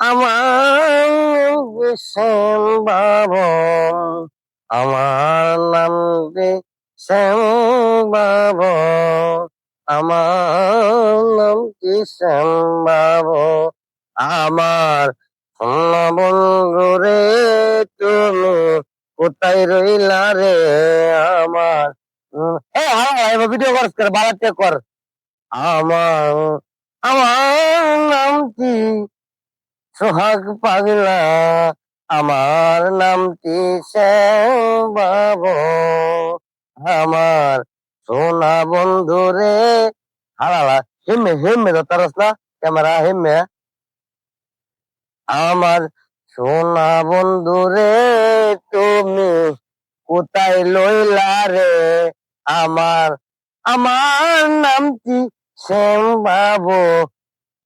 আমার শ্যাম বাবু আমার নাম যে শ্যাম বাবু আমার নাম কি শ্যাম বাবু আমার বন্ধু রে, তুমি কোথায় রইলা রে? আমার ভিডিও কর কর, বাড়াতে কর। আমার আমার নাম কি? সোহাগ পাগলা, আমার নামটি শ্যাম আমার সোনা বন্ধু রে। হারালা হেমে হেমে তারস না? ক্যামেরা, হেমে। আমার সোনা বন্ধু রে, তুমি কোথায় লইলা রে? আমার আমার নামটি শ্যাম বাবু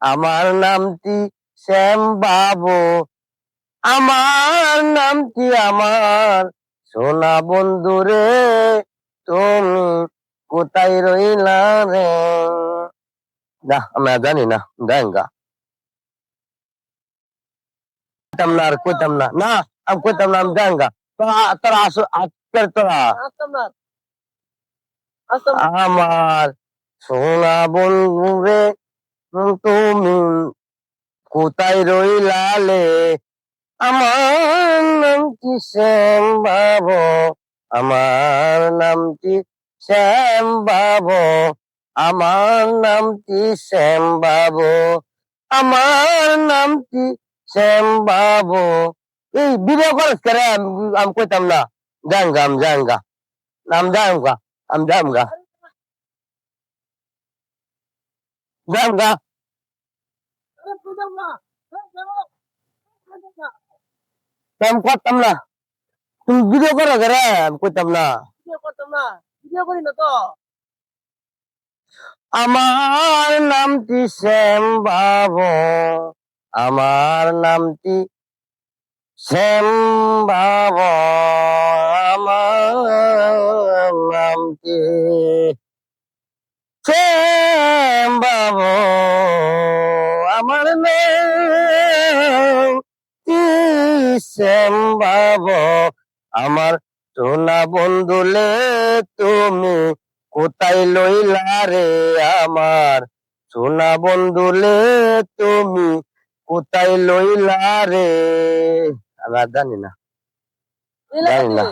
আমার নামটি শ্যাম বাবু। আমার নামটি আমার? সোনা বন্ধু রে তুমি কোথায় রইলা রে? না আমি জানি না গাঙ্গা। কইতাম না আর কইতাম না না আমি কইতাম না আমি গাঙ্গা। তোরা তোরা আসো আজকের তোরা। আমার সোনা বন্ধু রে তুমি কোথায় রইলালে? আমার নাম কি শ্যাম বাবু? আমার নামটি শ্যাম বাবু? আমার নামটি শ্যাম বাবু? আমার নামটি শ্যাম বাবু? এই ভিডিও করে, আমি কইতাম না। জাঙ্গা আমি জাঙ্গা নাম জাঙ্গা আমি জাঙ্গা জাঙ্গা আরে বুঝলাম না। এই যাব। বুঝলাম না। আমি করতাম না। তুমি ভিডিও করো করে আমি করতাম না। আমার নামটি শ্যাম বাবু। আমার নামটি শ্যাম বাবু। শ্যাম বাবু আমার সোনা বন্ধুলে তুমি কোথায় লইলা রে আমার? সোনা বন্ধুলে তুমি কোথায় লইলা রে? আমি আর জানি না। জানি না।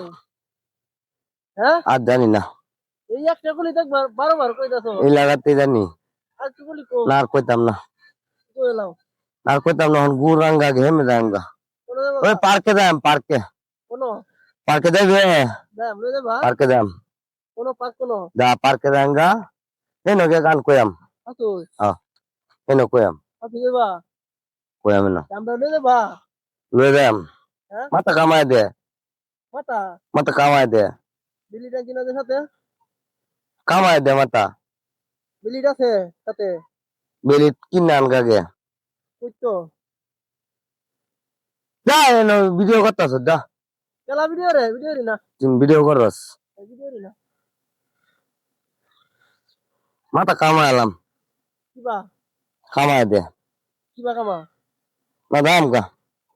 হ্যাঁ? আর জানি না। এই একটা গুলি দেখ বারো বার কইতাছো। এই লাগাতে জানি। আর কি গুলি না আর কইতাম না। কইলাম। আর কইতাম না এখন গুড় রাঙ্গা ঘেমে রাঙ্গা। ওই পার্কে যাম পার্কে। কোন? পার্কে যাইবে দাম লই দেবা পার্কে যাম কোন পাক কোন? যা পার্কে রাঙ্গা হেন গে গান কয়াম আসো হেন কয়াম আসো দেবা। কয়াম না। দামটা লই দেবা। লয়ে যাম। হ্যাঁ? মাথা কামাই দে। মাতা মাথা কামাই দে। বিলি টাঙ্কি না সাথে? কামাই দে মাথা। বিলিট আছে সাথে? বেলি কিনে আনগা গে। কইতো? যা এনো ভিডিও করতাছ যা। কেলা ভিডিও রে ভিডিও রি না। তুমি ভিডিও করস ভিডিও রি না। মাথা কামাইলাম কিবা? কামাই দে। কিবা কামা? না দাম গা।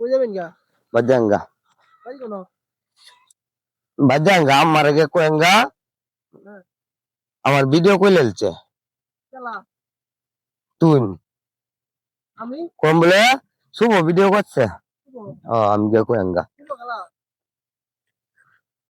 কই যাবেন গা? বাজাঙ্গা বাড়ি কোন? বাজাঙ্গা আমার গে। কোয়েঙ্গা হ্যাঁ। আমার ভিডিও কই লেলছে? কেলা? তুই। আমি? কোন বলে শুভ ভিডিও করছে। ও আমি গে কোয়েঙ্গা